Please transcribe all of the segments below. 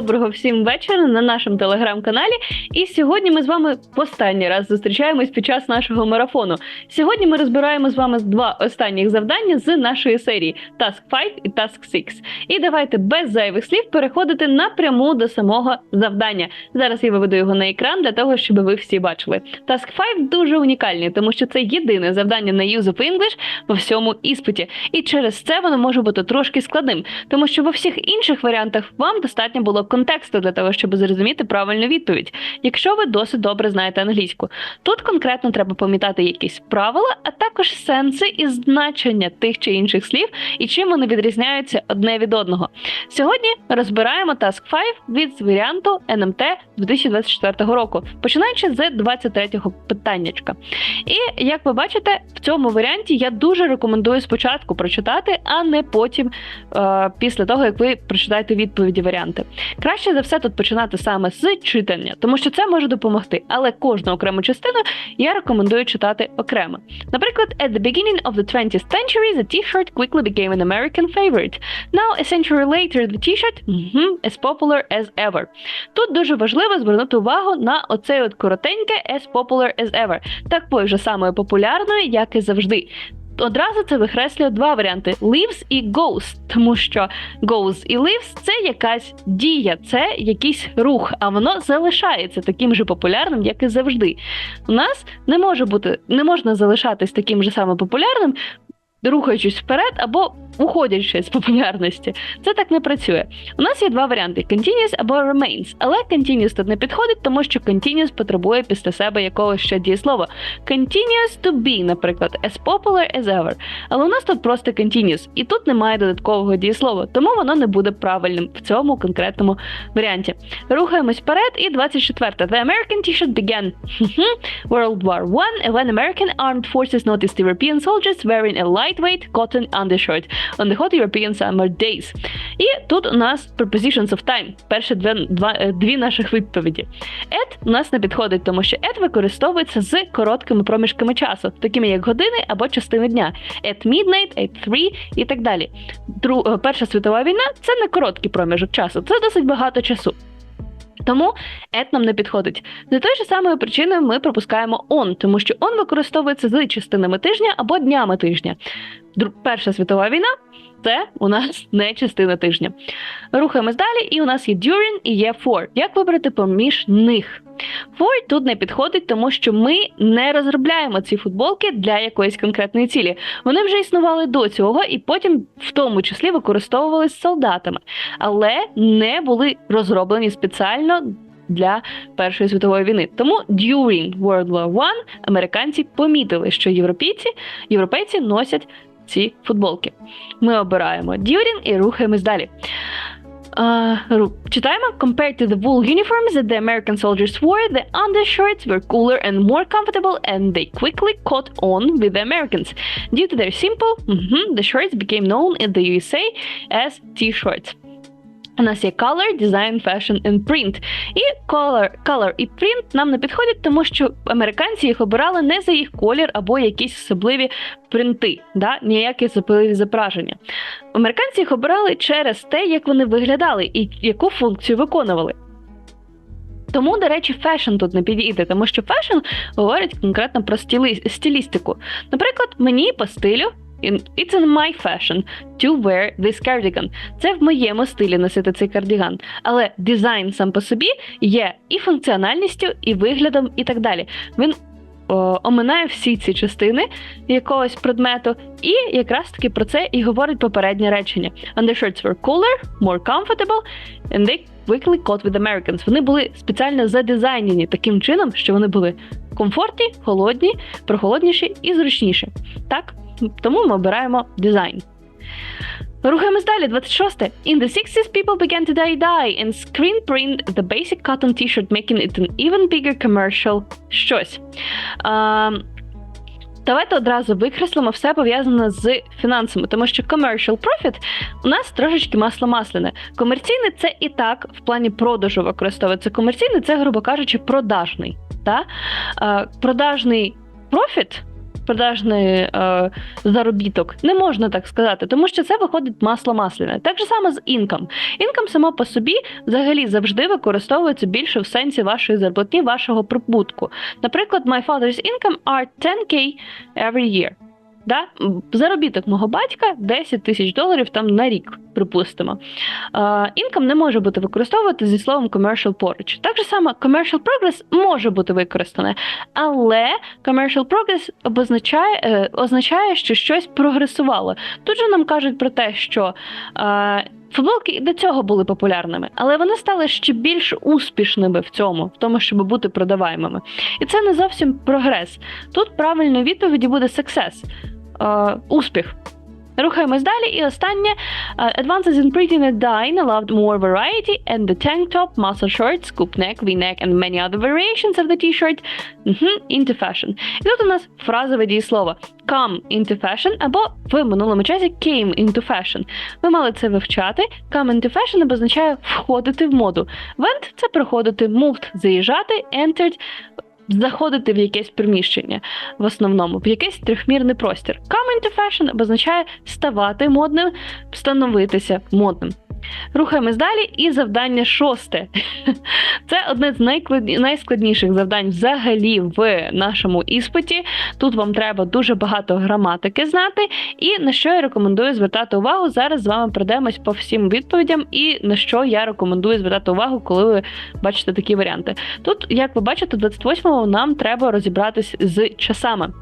доброго всім вечора на нашому телеграм-каналі. І сьогодні ми з вами останній раз зустрічаємось під час нашого марафону. Сьогодні ми розбираємо з вами два останніх завдання з нашої серії Task 5 і Task 6. І давайте без зайвих слів переходити напряму до самого завдання. Зараз я виведу його на екран для того, щоб ви всі бачили. Task 5 дуже унікальний, тому що це єдине завдання на Use of English во всьому іспиті. І через це воно може бути трошки складним, тому що во всіх інших варіантах вам достатньо було контексту для того, щоб зрозуміти правильну відповідь, якщо ви досить добре знаєте англійську. Тут конкретно треба пам'ятати якісь правила, а також сенси і значення тих чи інших слів і чим вони відрізняються одне від одного. Сьогодні розбираємо Task 5 від варіанту НМТ 2024 року, починаючи з 23-го питаннячка. І як ви бачите, в цьому варіанті я дуже рекомендую спочатку прочитати, а не потім, е, після того як ви прочитаєте відповіді варіанти. Краще за все тут починати саме з читання, тому що це може допомогти. Але кожну окрему частину я рекомендую читати окремо. Наприклад, at the beginning of the 20th century, the T-shirt quickly became an American favorite. Now, a century later, the T-shirt as popular as ever. Тут дуже важливо звернути увагу на оцей от коротеньке as popular as ever, такою ж самою популярною, як і завжди. Одразу це вихреслює два варіанти: lives і goes, тому що goes і lives – це якась дія, це якийсь рух, а воно залишається таким же популярним, як і завжди. У нас не може бути, не можна залишатись таким же самим популярним, рухаючись вперед або уходячи з популярності. Це так не працює. У нас є два варіанти: continuous або remains. Але continuous тут не підходить, тому що continuous потребує після себе якогось ще дієслова. Continuous to be, наприклад, as popular as ever. Але у нас тут просто continuous, і тут немає додаткового дієслова, тому воно не буде правильним в цьому конкретному варіанті. Рухаємось вперед, і 24. The American T-shirt began World War I when American armed forces noticed European soldiers wearing a lightweight cotton undershirt on the hot European summer days. І тут у нас prepositions of time. Перші дві, два, е, дві наших відповіді. At у нас не підходить, тому що at використовується з короткими проміжками часу, такими як години або частини дня. At midnight, at three і так далі. Дру, е, Перша світова війна це не короткий проміжок часу, це досить багато часу. Тому at нам не підходить. За тої ж самої причини ми пропускаємо on, тому що on використовується з частинами тижня або днями тижня. Перша світова війна це у нас не частина тижня. Рухаємось далі, і у нас є during і є for. Як вибрати поміж них? For тут не підходить, тому що ми не розробляємо ці футболки для якоїсь конкретної цілі. Вони вже існували до цього і потім, в тому числі, використовувалися солдатами, але не були розроблені спеціально. Для Першої світової війни. Тому during World War I американці помітили, що європейці, європейці носять ці футболки. Ми обираємо during і рухаємось далі. Uh, ру- читаємо compared to the wool uniforms that the American soldiers wore, the undershirts were cooler and more comfortable, and they quickly caught on with the Americans. Due to their simple, mhm, the shirts became known in the USA as T-shirts. У нас є color, design, fashion and print. І color, color і print нам не підходять, тому що американці їх обирали не за їх колір або якісь особливі принти, да? ніякі особливі зображення. Американці їх обирали через те, як вони виглядали і яку функцію виконували. Тому, до речі, фешн тут не підійде, тому що фешн говорить конкретно про стілі... стилістику. Наприклад, мені по стилю It's in my fashion to wear this cardigan. Це в моєму стилі носити цей кардіган. Але дизайн сам по собі є і функціональністю, і виглядом, і так далі. Він о, оминає всі ці частини якогось предмету, і якраз таки про це і говорить попереднє речення. Undershirts were cooler, more comfortable, and they quickly caught with Americans. Вони були спеціально задизайнені таким чином, що вони були комфортні, холодні, прохолодніші і зручніші. Так? Тому ми обираємо дизайн. Рухаємось далі, 26. In the 60s, people began to dye dye and screen print the basic cotton t-shirt, making it an even bigger commercial щось. А, Давайте одразу викреслимо все пов'язане з фінансами, тому що commercial profit у нас трошечки масло масляне. Комерційний це і так в плані продажу використовується. Комерційний це, грубо кажучи, продажний. Та? А, продажний профіт безпродажний е, заробіток. Не можна так сказати, тому що це виходить масло масляне. Так же само з інкам. Інкам само по собі взагалі завжди використовується більше в сенсі вашої зарплатні, вашого прибутку. Наприклад, my father's income are 10k every year. Да? Заробіток мого батька 10 тисяч доларів там на рік, припустимо. Інкам не може бути використовувати зі словом commercial поруч. Так же само commercial progress може бути використане, але commercial progress обозначає, е, означає, що щось прогресувало. Тут же нам кажуть про те, що футболки до цього були популярними, але вони стали ще більш успішними в цьому, в тому, щоб бути продаваємими. І це не зовсім прогрес. Тут правильною відповіді буде success, е, успіх. Рухаємось далі, і останнє uh, advances in and dyeing allowed more variety, and the tank top, muscle shirt, scoop neck, v-neck, and many other variations of the t-shirt mhm, into fashion. І тут у нас фразове дієслово come into fashion або в минулому часі came into fashion. Ви мали це вивчати. Come into fashion обозначає входити в моду. Went – це приходити, moved – заїжджати, entered – заходити в якесь приміщення в основному, в якийсь трьохмірний простір. Come into fashion обозначає ставати модним, становитися модним. Рухаємось далі, і завдання шосте. Це одне з найскладніших завдань взагалі в нашому іспиті. Тут вам треба дуже багато граматики знати. І на що я рекомендую звертати увагу. Зараз з вами пройдемось по всім відповідям, і на що я рекомендую звертати увагу, коли ви бачите такі варіанти. Тут, як ви бачите, 28-му нам треба розібратись з часами.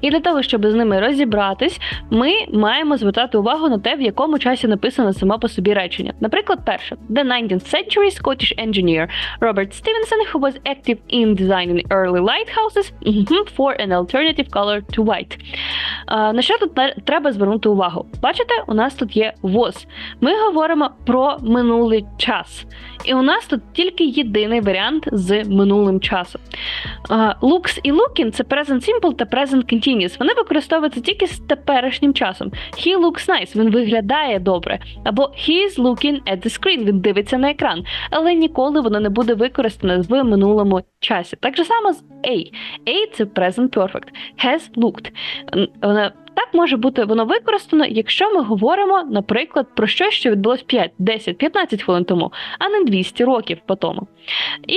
І для того, щоб з ними розібратись, ми маємо звертати увагу на те, в якому часі написано само по собі речення. Наприклад, перше The 19th century Scottish engineer Robert Stevenson, who was active in designing early lighthouses mhm, for an alternative color to white. На що тут треба звернути увагу? Бачите, у нас тут є was. Ми говоримо про минулий час. І у нас тут тільки єдиний варіант з минулим часом. Looks і looking – це present simple та present continuous. Вони використовуються тільки з теперішнім часом. He looks nice, він виглядає добре. Або he is looking at the screen, він дивиться на екран. Але ніколи воно не буде використане в минулому часі. Так же само з A. A – це present perfect. Has looked. Так може бути воно використано, якщо ми говоримо, наприклад, про щось, що відбулось 5, 10, 15 хвилин тому, а не 200 років по тому. І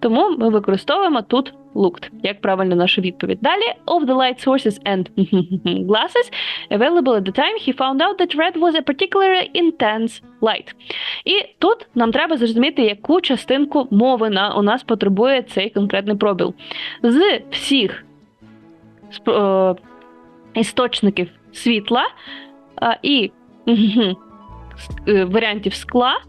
тому ми використовуємо тут looked, як правильно наша відповідь. Далі of the light sources and glasses available at the time, he found out that red was a particularly intense light. І тут нам треба зрозуміти, яку частинку мови на, у нас потребує цей конкретний пробіл. З всіх е, істочників світла і е, варіантів скла,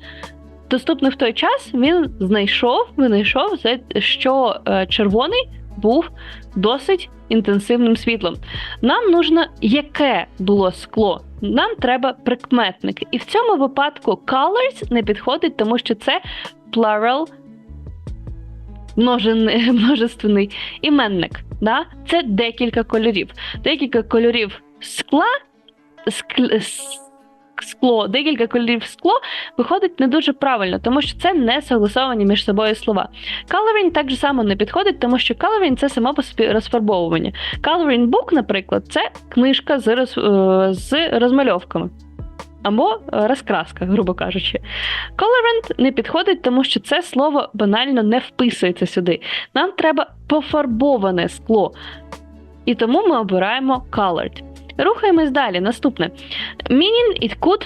доступних в той час, він знайшов, винайшов, що е, червоний був досить інтенсивним світлом. Нам нужно яке було скло. Нам треба прикметники. І в цьому випадку colors не підходить, тому що це plural множественний іменник. Да? Це декілька кольорів. Декілька кольорів скла, скл, скло, декілька кольорів скло виходить не дуже правильно, тому що це не согласовані між собою слова. Coloring так само не підходить, тому що coloring – це само по собі розфарбовування. Coloring book, наприклад, це книжка з, роз, е, з розмальовками. Або е, розкраска, грубо кажучи. Colorant не підходить, тому що це слово банально не вписується сюди. Нам треба пофарбоване скло. І тому ми обираємо colored. Рухаємось далі. Наступне. Meaning it could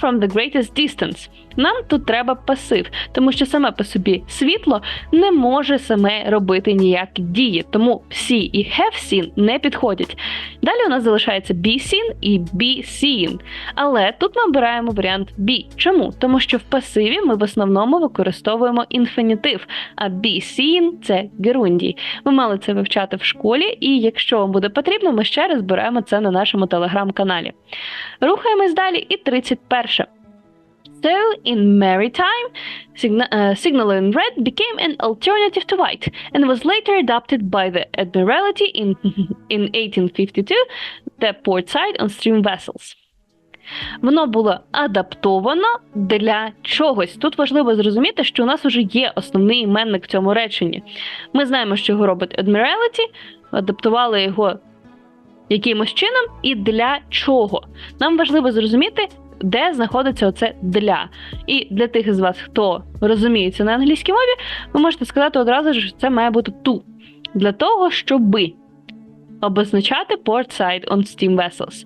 from the greatest distance. Нам тут треба пасив, тому що саме по собі світло не може саме робити ніякі дії, тому see і have seen не підходять. Далі у нас залишається be seen і be seen. Але тут ми обираємо варіант be. Чому? Тому що в пасиві ми в основному використовуємо інфінітив, а be seen – це герундій. Ви мали це вивчати в школі, і якщо вам буде потрібно, ми ще раз беремо це на нашому телеграм-каналі. Рухаємось далі, і 31. So, in maritime, uh, signal in red became an alternative to white and was later adopted by the Admiralty in, in 1852, the portside on stream vessels. Воно було адаптовано для чогось. Тут важливо зрозуміти, що у нас вже є основний іменник в цьому реченні. Ми знаємо, що його робить Admiralty, адаптували його якимось чином і для чого. Нам важливо зрозуміти, де знаходиться оце для. І для тих із вас, хто розуміється на англійській мові, ви можете сказати одразу, ж, що це має бути ту Для того, щоби обозначати port side on steam vessels.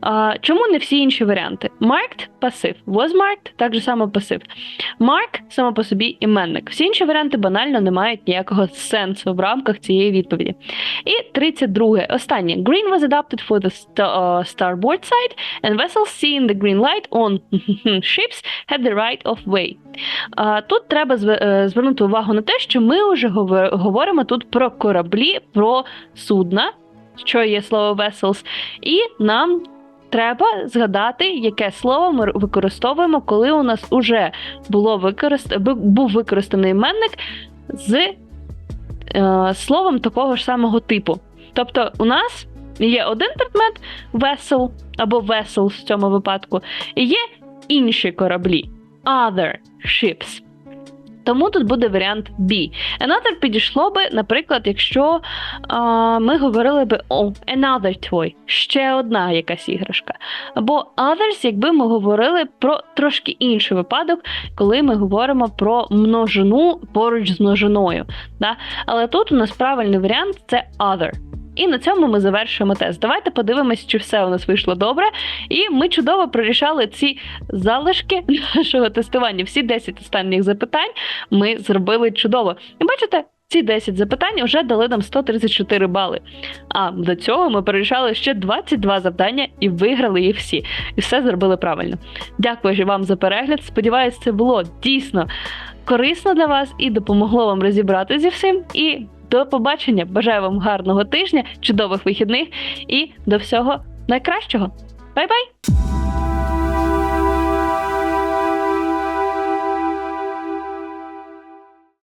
А, чому не всі інші варіанти? Marked – пасив, was marked – так же само пасив. Mark – само по собі іменник. Всі інші варіанти банально не мають ніякого сенсу в рамках цієї відповіді. І 32. Останнє. Green was adopted for the sta- uh, starboard side, and vessels seeing the green light on ships had the right of way. А, Тут треба е, звернути увагу на те, що ми вже говор- говоримо тут про кораблі, про судна, що є слово vessels, і нам треба згадати, яке слово ми використовуємо, коли у нас уже було використ... був використаний іменник з е, словом такого ж самого типу. Тобто, у нас є один предмет vessel або vessels в цьому випадку, і є інші кораблі other ships. Тому тут буде варіант B. Another підійшло би, наприклад, якщо а, ми говорили би oh, another toy, ще одна якась іграшка. Або others, якби ми говорили про трошки інший випадок, коли ми говоримо про множину поруч з множиною. Да? Але тут у нас правильний варіант це other. І на цьому ми завершуємо тест. Давайте подивимось, чи все у нас вийшло добре. І ми чудово прорішали ці залишки нашого тестування. Всі 10 останніх запитань ми зробили чудово. І бачите, ці 10 запитань вже дали нам 134 бали. А до цього ми перерішали ще 22 завдання і виграли їх всі. І все зробили правильно. Дякую вам за перегляд. Сподіваюсь, це було дійсно корисно для вас і допомогло вам розібрати зі всім. І до побачення! Бажаю вам гарного тижня, чудових вихідних і до всього найкращого. Бай-бай!